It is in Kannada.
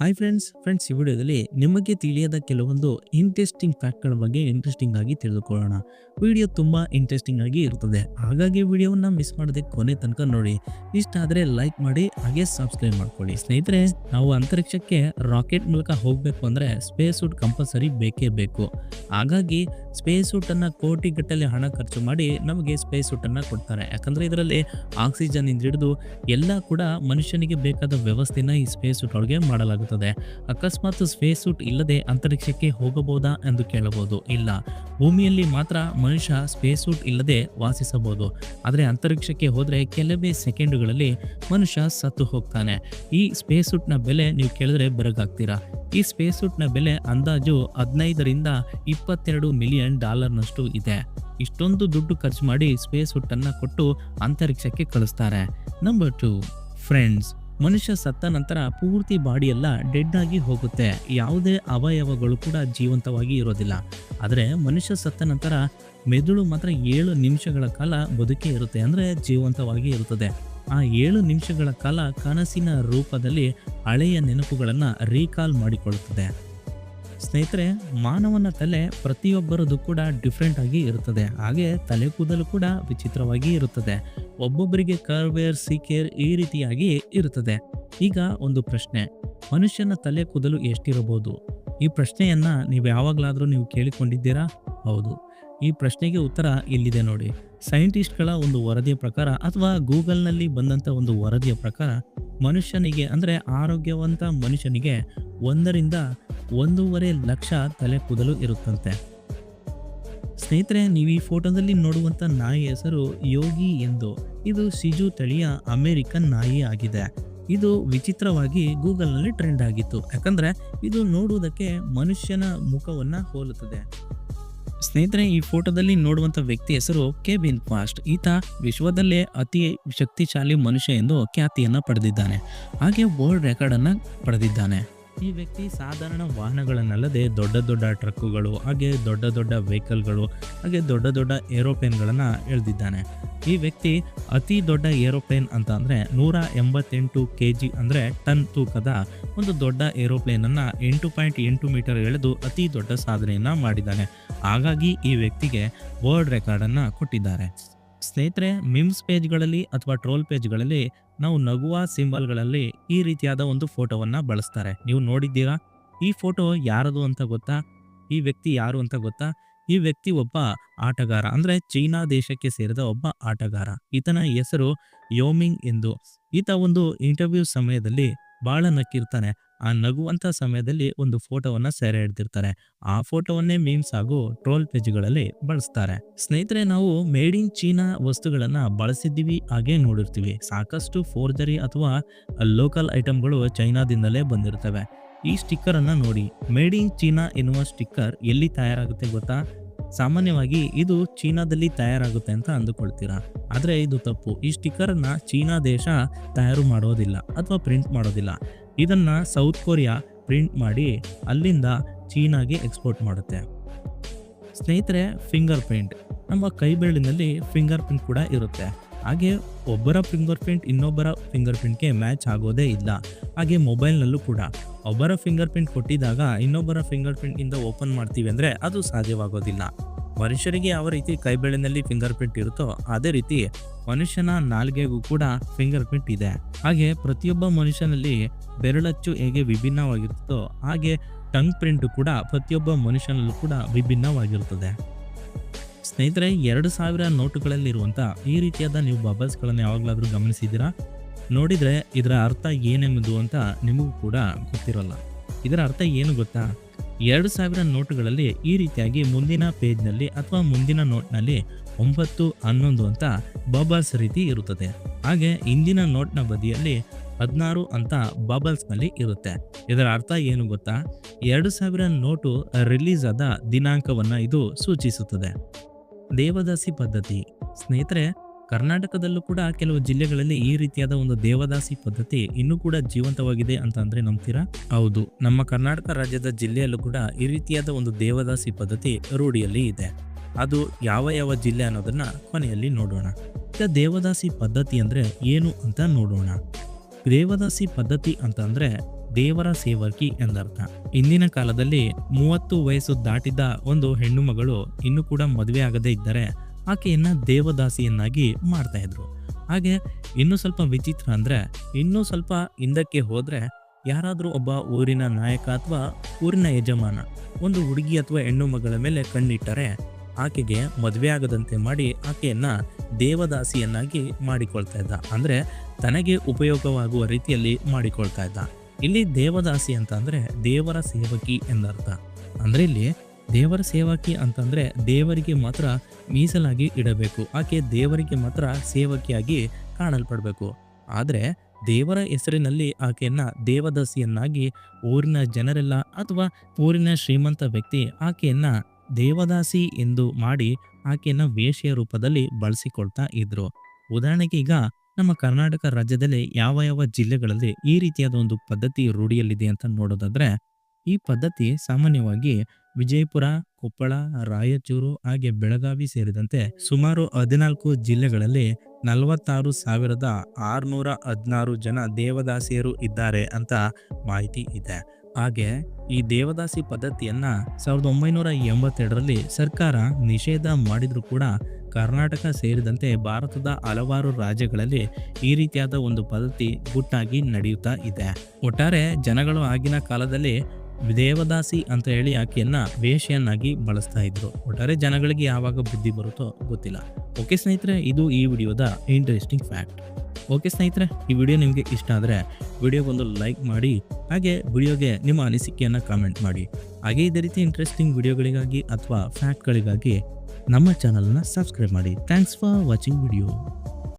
ಹಾಯ್ ಫ್ರೆಂಡ್ಸ್ ಫ್ರೆಂಡ್ಸ್ ಈ ವಿಡಿಯೋದಲ್ಲಿ ನಿಮಗೆ ತಿಳಿಯದ ಕೆಲವೊಂದು ಇಂಟ್ರೆಸ್ಟಿಂಗ್ ಫ್ಯಾಕ್ಟ್ಗಳ ಬಗ್ಗೆ ಇಂಟ್ರೆಸ್ಟಿಂಗ್ ಆಗಿ ತಿಳಿದುಕೊಳ್ಳೋಣ. ವಿಡಿಯೋ ತುಂಬ ಇಂಟ್ರೆಸ್ಟಿಂಗ್ ಆಗಿ ಇರುತ್ತದೆ ಹಾಗಾಗಿ ವಿಡಿಯೋವನ್ನು ಮಿಸ್ ಮಾಡದೆ ಕೊನೆ ತನಕ ನೋಡಿ. ಇಷ್ಟ ಆದರೆ ಲೈಕ್ ಮಾಡಿ, ಹಾಗೆ ಸಬ್ಸ್ಕ್ರೈಬ್ ಮಾಡ್ಕೊಳ್ಳಿ. ಸ್ನೇಹಿತರೆ, ನಾವು ಅಂತರಿಕ್ಷಕ್ಕೆ ರಾಕೆಟ್ ಮೂಲಕ ಹೋಗಬೇಕು ಅಂದರೆ ಸ್ಪೇಸ್ ಸೂಟ್ ಕಂಪಲ್ಸರಿ ಬೇಕೇ ಬೇಕು. ಹಾಗಾಗಿ ಸ್ಪೇಸ್ ಸೂಟನ್ನು ಕೋಟಿಗಟ್ಟಲೆ ಹಣ ಖರ್ಚು ಮಾಡಿ ನಮಗೆ ಸ್ಪೇಸ್ ಸೂಟನ್ನು ಕೊಡ್ತಾರೆ. ಯಾಕಂದರೆ ಇದರಲ್ಲಿ ಆಕ್ಸಿಜನ್ ಇಂದ ಹಿಡಿದು ಎಲ್ಲ ಕೂಡ ಮನುಷ್ಯನಿಗೆ ಬೇಕಾದ ವ್ಯವಸ್ಥೆನ ಈ ಸ್ಪೇಸ್ ಸೂಟ್ ಒಳಗೆ ಮಾಡಲಾಗುತ್ತದೆ ಅಕಸ್ಮಾತ್ ಸ್ಪೇಸ್ ಸೂಟ್ ಇಲ್ಲದೆ ಅಂತರಿಕ್ಷಕ್ಕೆ ಹೋಗಬಹುದಾ ಎಂದು ಕೇಳಬಹುದು. ಇಲ್ಲ. ಭೂಮಿಯಲ್ಲಿ ಮಾತ್ರ ಮನುಷ್ಯ ಸ್ಪೇಸ್ ಸೂಟ್ ಇಲ್ಲದೆ ವಾಸಿಸಬಹುದು. ಆದರೆ ಅಂತರಿಕ್ಷಕ್ಕೆ ಹೋದರೆ ಕೆಲವೇ ಸೆಕೆಂಡುಗಳಲ್ಲಿ ಮನುಷ್ಯ ಸತ್ತು ಹೋಗ್ತಾನೆ. ಈ ಸ್ಪೇಸ್ ಸೂಟ್ನ ಬೆಲೆ ನೀವು ಕೇಳಿದ್ರೆ ಬೆರಗಾಗ್ತೀರಾ? ಈ ಸ್ಪೇಸ್ ಸೂಟ್ನ ಬೆಲೆ ಅಂದಾಜು ಹದಿನೈದರಿಂದ ಇಪ್ಪತ್ತೆರಡು ಮಿಲಿಯನ್ ಡಾಲರ್ನಷ್ಟು ಇದೆ. ಇಷ್ಟೊಂದು ದುಡ್ಡು ಖರ್ಚು ಮಾಡಿ ಸ್ಪೇಸ್ ಸೂಟನ್ನು ಕೊಟ್ಟು ಅಂತರಿಕ್ಷಕ್ಕೆ ಕಳಿಸ್ತಾರೆ. Number two, friends. ಮನುಷ್ಯ ಸತ್ತ ನಂತರ ಪೂರ್ತಿ ಬಾಡಿಯೆಲ್ಲ ಡೆಡ್ ಆಗಿ ಹೋಗುತ್ತೆ. ಯಾವುದೇ ಅವಯವಗಳು ಕೂಡ ಜೀವಂತವಾಗಿ ಇರೋದಿಲ್ಲ. ಆದರೆ ಮನುಷ್ಯ ಸತ್ತ ನಂತರ ಮೆದುಳು ಮಾತ್ರ ಏಳು ನಿಮಿಷಗಳ ಕಾಲ ಬದುಕೇ ಇರುತ್ತೆ. ಅಂದರೆ ಜೀವಂತವಾಗಿ ಇರುತ್ತದೆ. ಆ ಏಳು ನಿಮಿಷಗಳ ಕಾಲ ಕನಸಿನ ರೂಪದಲ್ಲಿ ಹಳೆಯ ನೆನಪುಗಳನ್ನು ರೀಕಾಲ್ ಮಾಡಿಕೊಳ್ಳುತ್ತದೆ. ಸ್ನೇಹಿತರೆ, ಮಾನವನ ತಲೆ ಪ್ರತಿಯೊಬ್ಬರದು ಕೂಡ ಡಿಫ್ರೆಂಟ್ ಆಗಿ ಇರುತ್ತದೆ. ಹಾಗೆ ತಲೆ ಕೂದಲು ಕೂಡ ವಿಚಿತ್ರವಾಗಿ ಇರುತ್ತದೆ. ಒಬ್ಬೊಬ್ಬರಿಗೆ ಕರ್ವೇರ್, ಸಿಕೇರ್ ಈ ರೀತಿಯಾಗಿ ಇರುತ್ತದೆ. ಈಗ ಒಂದು ಪ್ರಶ್ನೆ. ಮನುಷ್ಯನ ತಲೆ ಕೂದಲು ಎಷ್ಟಿರಬಹುದು? ಈ ಪ್ರಶ್ನೆಯನ್ನ ನೀವು ಯಾವಾಗಲಾದರೂ ನೀವು ಕೇಳಿಕೊಂಡಿದ್ದೀರಾ? ಹೌದು. ಈ ಪ್ರಶ್ನೆಗೆ ಉತ್ತರ ಇಲ್ಲಿದೆ ನೋಡಿ. ಸೈಂಟಿಸ್ಟ್ಗಳ ಒಂದು ವರದಿಯ ಪ್ರಕಾರ ಅಥವಾ ಗೂಗಲ್ನಲ್ಲಿ ಬಂದಂಥ ಒಂದು ವರದಿಯ ಪ್ರಕಾರ, ಮನುಷ್ಯನಿಗೆ ಅಂದರೆ ಆರೋಗ್ಯವಂತ ಮನುಷ್ಯನಿಗೆ ಒಂದರಿಂದ ಒಂದೂವರೆ ಲಕ್ಷ ತಲೆ ಕೂದಲು ಇರುತ್ತಂತೆ. ಸ್ನೇಹಿತರೆ, ನೀವು ಈ ಫೋಟೋದಲ್ಲಿ ನೋಡುವಂಥ ನಾಯಿ ಹೆಸರು ಯೋಗಿ ಎಂದು. ಇದು ಸಿಜು ತಳಿಯ ಅಮೆರಿಕನ್ ನಾಯಿ ಆಗಿದೆ. ಇದು ವಿಚಿತ್ರವಾಗಿ ಗೂಗಲ್ನಲ್ಲಿ ಟ್ರೆಂಡ್ ಆಗಿತ್ತು. ಯಾಕಂದರೆ ಇದು ನೋಡುವುದಕ್ಕೆ ಮನುಷ್ಯನ ಮುಖವನ್ನ ಹೋಲುತ್ತದೆ. ಸ್ನೇಹಿತರೆ, ಈ ಫೋಟೋದಲ್ಲಿ ನೋಡುವಂಥ ವ್ಯಕ್ತಿ ಹೆಸರು ಕೆವಿನ್ ಫಾಸ್ಟ್. ಈತ ವಿಶ್ವದಲ್ಲೇ ಅತಿ ಶಕ್ತಿಶಾಲಿ ಮನುಷ್ಯ ಎಂದು ಖ್ಯಾತಿಯನ್ನು ಪಡೆದಿದ್ದಾನೆ. ಹಾಗೆ ವರ್ಲ್ಡ್ ರೆಕಾರ್ಡನ್ನು ಪಡೆದಿದ್ದಾನೆ. ಈ ವ್ಯಕ್ತಿ ಸಾಧಾರಣ ವಾಹನಗಳನ್ನಲ್ಲದೆ ದೊಡ್ಡ ದೊಡ್ಡ ಟ್ರಕ್ಕುಗಳು, ಹಾಗೆ ದೊಡ್ಡ ದೊಡ್ಡ ವೆಹಿಕಲ್ಗಳು, ಹಾಗೆ ದೊಡ್ಡ ದೊಡ್ಡ ಏರೋಪ್ಲೇನ್ಗಳನ್ನು ಎಳೆದಿದ್ದಾನೆ. ಈ ವ್ಯಕ್ತಿ ಅತಿ ದೊಡ್ಡ ಏರೋಪ್ಲೇನ್ ಅಂತ ಅಂದರೆ ನೂರ ಎಂಬತ್ತೆಂಟು ಕೆ ಜಿ ಅಂದರೆ ಟನ್ ತೂಕದ ಒಂದು ದೊಡ್ಡ ಏರೋಪ್ಲೇನನ್ನು ಎಂಟು ಪಾಯಿಂಟ್ ಎಂಟು ಮೀಟರ್ ಎಳೆದು ಅತಿ ದೊಡ್ಡ ಸಾಧನೆಯನ್ನು ಮಾಡಿದ್ದಾನೆ. ಹಾಗಾಗಿ ಈ ವ್ಯಕ್ತಿಗೆ ವರ್ಲ್ಡ್ ರೆಕಾರ್ಡನ್ನು ಕೊಟ್ಟಿದ್ದಾರೆ. ಸ್ನೇಹಿತರೆ, ಮಿಮ್ಸ್ ಪೇಜ್ಗಳಲ್ಲಿ ಅಥವಾ ಟ್ರೋಲ್ ಪೇಜ್ಗಳಲ್ಲಿ ನಾವು ನಗುವ ಸಿಂಬಲ್ಗಳಲ್ಲಿ ಈ ರೀತಿಯಾದ ಒಂದು ಫೋಟೋವನ್ನ ಬಳಸ್ತಾರೆ. ನೀವು ನೋಡಿದ್ದೀರಾ? ಈ ಫೋಟೋ ಯಾರದು ಅಂತ ಗೊತ್ತಾ? ಈ ವ್ಯಕ್ತಿ ಯಾರು ಅಂತ ಗೊತ್ತಾ? ಈ ವ್ಯಕ್ತಿ ಒಬ್ಬ ಆಟಗಾರ, ಅಂದ್ರೆ ಚೀನಾ ದೇಶಕ್ಕೆ ಸೇರಿದ ಒಬ್ಬ ಆಟಗಾರ. ಈತನ ಹೆಸರು ಯೋಮಿಂಗ್ ಎಂದು. ಈತ ಒಂದು ಇಂಟರ್ವ್ಯೂ ಸಮಯದಲ್ಲಿ ಬಹಳ ನಕ್ಕಿರ್ತಾನೆ. ಆ ನಗುವಂಥ ಸಮಯದಲ್ಲಿ ಒಂದು ಫೋಟೋವನ್ನ ಸೆರೆ ಹಿಡ್ದಿರ್ತಾರೆ. ಆ ಫೋಟೋವನ್ನೇ ಮೀಮ್ಸ್ ಹಾಗೂ ಟ್ರೋಲ್ ಪೇಜ್ಗಳಲ್ಲಿ ಬಳಸ್ತಾರೆ. ಸ್ನೇಹಿತರೆ, ನಾವು ಮೇಡ್ ಇನ್ ಚೀನಾ ವಸ್ತುಗಳನ್ನ ಬಳಸಿದ್ದೀವಿ, ಹಾಗೆ ನೋಡಿರ್ತೀವಿ. ಸಾಕಷ್ಟು ಫೋರ್ಜರಿ ಅಥವಾ ಲೋಕಲ್ ಐಟಮ್ಗಳು ಚೈನಾದಿಂದಲೇ ಬಂದಿರ್ತವೆ. ಈ ಸ್ಟಿಕ್ಕರ್ ಅನ್ನ ನೋಡಿ. ಮೇಡ್ ಇನ್ ಚೀನಾ ಎನ್ನುವ ಸ್ಟಿಕ್ಕರ್ ಎಲ್ಲಿ ತಯಾರಾಗುತ್ತೆ ಗೊತ್ತಾ? ಸಾಮಾನ್ಯವಾಗಿ ಇದು ಚೀನಾದಲ್ಲಿ ತಯಾರಾಗುತ್ತೆ ಅಂತ ಅಂದುಕೊಳ್ತೀರಾ? ಆದರೆ ಇದು ತಪ್ಪು. ಈ ಸ್ಟಿಕ್ಕರನ್ನು ಚೀನಾ ದೇಶ ತಯಾರು ಮಾಡೋದಿಲ್ಲ ಅಥವಾ ಪ್ರಿಂಟ್ ಮಾಡೋದಿಲ್ಲ. ಇದನ್ನು ಸೌತ್ ಕೊರಿಯಾ ಪ್ರಿಂಟ್ ಮಾಡಿ ಅಲ್ಲಿಂದ ಚೀನಾಗೆ ಎಕ್ಸ್ಪೋರ್ಟ್ ಮಾಡುತ್ತೆ. ಸ್ನೇಹಿತರೆ ಫಿಂಗರ್ ಪ್ರಿಂಟ್ ನಮ್ಮ ಕೈ ಬೆರಳಿನಲ್ಲಿ ಫಿಂಗರ್ ಪ್ರಿಂಟ್ ಕೂಡ ಇರುತ್ತೆ. ಹಾಗೆ ಒಬ್ಬರ ಫಿಂಗರ್ ಪ್ರಿಂಟ್ ಇನ್ನೊಬ್ಬರ ಫಿಂಗರ್ ಪ್ರಿಂಟ್ಗೆ ಮ್ಯಾಚ್ ಆಗೋದೇ ಇಲ್ಲ. ಹಾಗೆ ಮೊಬೈಲ್ನಲ್ಲೂ ಕೂಡ. ಒಬ್ಬರ ಫಿಂಗರ್ ಪ್ರಿಂಟ್ ಕೊಟ್ಟಿದ್ದಾಗ ಇನ್ನೊಬ್ಬರ ಫಿಂಗರ್ ಪ್ರಿಂಟ್ ಇಂದ ಓಪನ್ ಮಾಡ್ತೀವಿ ಅಂದರೆ ಅದು ಸಾಧ್ಯವಾಗೋದಿಲ್ಲ. ಮನುಷ್ಯರಿಗೆ ಯಾವ ರೀತಿ ಕೈಬೆಳೆನಲ್ಲಿ ಫಿಂಗರ್ ಪ್ರಿಂಟ್ ಇರುತ್ತೋ ಅದೇ ರೀತಿ ಮನುಷ್ಯನ ನಾಲ್ಗೆಗೂ ಕೂಡ ಫಿಂಗರ್ ಪ್ರಿಂಟ್ ಇದೆ. ಹಾಗೆ ಪ್ರತಿಯೊಬ್ಬ ಮನುಷ್ಯನಲ್ಲಿ ಬೆರಳಚ್ಚು ಹೇಗೆ ವಿಭಿನ್ನವಾಗಿರುತ್ತೋ ಹಾಗೆ ಟಂಗ್ ಪ್ರಿಂಟ್ ಕೂಡ ಪ್ರತಿಯೊಬ್ಬ ಮನುಷ್ಯನಲ್ಲೂ ಕೂಡ ವಿಭಿನ್ನವಾಗಿರುತ್ತದೆ. ಸ್ನೇಹಿತರೆ, ಎರಡು ಸಾವಿರ ನೋಟುಗಳಲ್ಲಿರುವಂಥ ಈ ರೀತಿಯಾದ ನೀವು ಬಬಲ್ಸ್ಗಳನ್ನು ಯಾವಾಗಲಾದರೂ ಗಮನಿಸಿದ್ದೀರಾ? ನೋಡಿದರೆ ಇದರ ಅರ್ಥ ಏನೆಂಬುದು ಅಂತ ನಿಮಗೂ ಕೂಡ ಗೊತ್ತಿರಲ್ಲ. ಇದರ ಅರ್ಥ ಏನು ಗೊತ್ತಾ? ಎರಡು ಸಾವಿರ ನೋಟುಗಳಲ್ಲಿ ಈ ರೀತಿಯಾಗಿ ಮುಂದಿನ ಪೇಜ್ನಲ್ಲಿ ಅಥವಾ ಮುಂದಿನ ನೋಟ್ನಲ್ಲಿ ಒಂಬತ್ತು, ಹನ್ನೊಂದು ಅಂತ ಬಬಲ್ಸ್ ರೀತಿ ಇರುತ್ತದೆ. ಹಾಗೆ ಇಂದಿನ ನೋಟ್ನ ಬದಿಯಲ್ಲಿ ಹದಿನಾರು ಅಂತ ಬಬಲ್ಸ್ನಲ್ಲಿ ಇರುತ್ತೆ. ಇದರ ಅರ್ಥ ಏನು ಗೊತ್ತಾ? ಎರಡು ಸಾವಿರ ನೋಟು ರಿಲೀಸ್ ಆದ ದಿನಾಂಕವನ್ನು ಇದು ಸೂಚಿಸುತ್ತದೆ. ದೇವದಾಸಿ ಪದ್ಧತಿ. ಸ್ನೇಹಿತರೆ ಕರ್ನಾಟಕದಲ್ಲೂ ಕೂಡ ಕೆಲವು ಜಿಲ್ಲೆಗಳಲ್ಲಿ ಈ ರೀತಿಯಾದ ಒಂದು ದೇವದಾಸಿ ಪದ್ಧತಿ ಇನ್ನೂ ಕೂಡ ಜೀವಂತವಾಗಿದೆ ಅಂತ ಅಂದ್ರೆ ನಂಬ್ತೀರಾ? ಹೌದು. ನಮ್ಮ ಕರ್ನಾಟಕ ರಾಜ್ಯದ ಜಿಲ್ಲೆಯಲ್ಲೂ ಕೂಡ ಈ ರೀತಿಯಾದ ಒಂದು ದೇವದಾಸಿ ಪದ್ಧತಿ ರೂಢಿಯಲ್ಲಿ ಇದೆ. ಅದು ಯಾವ ಯಾವ ಜಿಲ್ಲೆ ಅನ್ನೋದನ್ನ ಕೊನೆಯಲ್ಲಿ ನೋಡೋಣ. ಈಗ ದೇವದಾಸಿ ಪದ್ಧತಿ ಅಂದ್ರೆ ಏನು ಅಂತ ನೋಡೋಣ. ದೇವದಾಸಿ ಪದ್ಧತಿ ಅಂತ ದೇವರ ಸೇವಕಿ ಎಂದರ್ಥ. ಇಂದಿನ ಕಾಲದಲ್ಲಿ ಮೂವತ್ತು ವಯಸ್ಸು ದಾಟಿದ ಒಂದು ಹೆಣ್ಣು ಮಗಳು ಇನ್ನೂ ಕೂಡ ಮದುವೆ ಆಗದೇ ಇದ್ದರೆ ಆಕೆಯನ್ನ ದೇವದಾಸಿಯನ್ನಾಗಿ ಮಾಡ್ತಾ ಇದ್ರು. ಹಾಗೆ ಇನ್ನೂ ಸ್ವಲ್ಪ ವಿಚಿತ್ರ ಅಂದ್ರೆ ಇನ್ನೂ ಸ್ವಲ್ಪ ಹಿಂದಕ್ಕೆ ಹೋದರೆ ಯಾರಾದರೂ ಒಬ್ಬ ಊರಿನ ನಾಯಕ ಅಥವಾ ಊರಿನ ಯಜಮಾನ, ಒಂದು ಹುಡುಗಿ ಅಥವಾ ಹೆಣ್ಣು ಮಗಳ ಮೇಲೆ ಕಣ್ಣಿಟ್ಟರೆ ಆಕೆಗೆ ಮದುವೆ ಆಗದಂತೆ ಮಾಡಿ ಆಕೆಯನ್ನ ದೇವದಾಸಿಯನ್ನಾಗಿ ಮಾಡಿಕೊಳ್ತಾ ಇದ್ದ. ಅಂದ್ರೆ ತನಗೆ ಉಪಯೋಗವಾಗುವ ರೀತಿಯಲ್ಲಿ ಮಾಡಿಕೊಳ್ತಾ ಇದ್ದ. ಇಲ್ಲಿ ದೇವದಾಸಿ ಅಂತ ಅಂದ್ರೆ ದೇವರ ಸೇವಕಿ ಎಂದರ್ಥ. ಅಂದ್ರೆ ಇಲ್ಲಿ ದೇವರ ಸೇವಕಿ ಅಂತಂದರೆ ದೇವರಿಗೆ ಮಾತ್ರ ಮೀಸಲಾಗಿ ಇಡಬೇಕು. ಆಕೆ ದೇವರಿಗೆ ಮಾತ್ರ ಸೇವಕಿಯಾಗಿ ಕಾಣಲ್ಪಡಬೇಕು. ಆದರೆ ದೇವರ ಹೆಸರಿನಲ್ಲಿ ಆಕೆಯನ್ನು ದೇವದಾಸಿಯನ್ನಾಗಿ ಊರಿನ ಜನರೆಲ್ಲ ಅಥವಾ ಊರಿನ ಶ್ರೀಮಂತ ವ್ಯಕ್ತಿ ಆಕೆಯನ್ನು ದೇವದಾಸಿ ಎಂದು ಮಾಡಿ ಆಕೆಯನ್ನು ವೇಶ್ಯ ರೂಪದಲ್ಲಿ ಬಳಸಿಕೊಳ್ತಾ ಇದ್ರು. ಉದಾಹರಣೆಗೆ ಈಗ ನಮ್ಮ ಕರ್ನಾಟಕ ರಾಜ್ಯದಲ್ಲಿ ಯಾವ ಯಾವ ಜಿಲ್ಲೆಗಳಲ್ಲಿ ಈ ರೀತಿಯಾದ ಒಂದು ಪದ್ಧತಿ ರೂಢಿಯಲ್ಲಿದೆ ಅಂತ ನೋಡೋದಾದ್ರೆ ಈ ಪದ್ಧತಿ ಸಾಮಾನ್ಯವಾಗಿ ವಿಜಯಪುರ, ಕೊಪ್ಪಳ, ರಾಯಚೂರು ಹಾಗೆ ಬೆಳಗಾವಿ ಸೇರಿದಂತೆ ಸುಮಾರು ಹದಿನಾಲ್ಕು ಜಿಲ್ಲೆಗಳಲ್ಲಿ ನಲವತ್ತಾರು ಸಾವಿರದ ಆರುನೂರ ಹದಿನಾರು ಜನ ದೇವದಾಸಿಯರು ಇದ್ದಾರೆ ಅಂತ ಮಾಹಿತಿ ಇದೆ. ಹಾಗೆ ಈ ದೇವದಾಸಿ ಪದ್ಧತಿಯನ್ನ ಸಾವಿರದ ಒಂಬೈನೂರ ಎಂಬತ್ತೆರಡರಲ್ಲಿ ಸರ್ಕಾರ ನಿಷೇಧ ಮಾಡಿದ್ರು ಕೂಡ ಕರ್ನಾಟಕ ಸೇರಿದಂತೆ ಭಾರತದ ಹಲವಾರು ರಾಜ್ಯಗಳಲ್ಲಿ ಈ ರೀತಿಯಾದ ಒಂದು ಪದ್ಧತಿ ಗುಟ್ಟಾಗಿ ನಡೆಯುತ್ತಾ ಇದೆ. ಒಟ್ಟಾರೆ ಜನಗಳು ಆಗಿನ ಕಾಲದಲ್ಲಿ ದೇವದಾಸಿ ಅಂತ ಹೇಳಿ ಆಕೆಯನ್ನ ವೇಷೆಯನ್ನಾಗಿ ಬಳಸ್ತಾ ಇದ್ರು. ಒಟ್ಟಾರೆ ಜನಗಳಿಗೆ ಯಾವಾಗ ಬುದ್ಧಿ ಬರುತ್ತೋ ಗೊತ್ತಿಲ್ಲ. ಓಕೆ ಸ್ನೇಹಿತರೆ, ಇದು ಈ ವಿಡಿಯೋದ ಇಂಟ್ರೆಸ್ಟಿಂಗ್ ಫ್ಯಾಕ್ಟ್ ಓಕೆ ಸ್ನೇಹಿತರೆ, ಈ ವಿಡಿಯೋ ನಿಮಗೆ ಇಷ್ಟ ಆದರೆ ವಿಡಿಯೋಗೊಂದು ಲೈಕ್ ಮಾಡಿ, ಹಾಗೆ ವಿಡಿಯೋಗೆ ನಿಮ್ಮ ಅನಿಸಿಕೆಯನ್ನು ಕಾಮೆಂಟ್ ಮಾಡಿ. ಹಾಗೆ ಇದೇ ರೀತಿ ಇಂಟ್ರೆಸ್ಟಿಂಗ್ ವಿಡಿಯೋಗಳಿಗಾಗಿ ಅಥವಾ ಫ್ಯಾಕ್ಟ್ಗಳಿಗಾಗಿ ನಮ್ಮ ಚಾನಲ್ನ ಸಬ್ಸ್ಕ್ರೈಬ್ ಮಾಡಿ. Thanks for watching video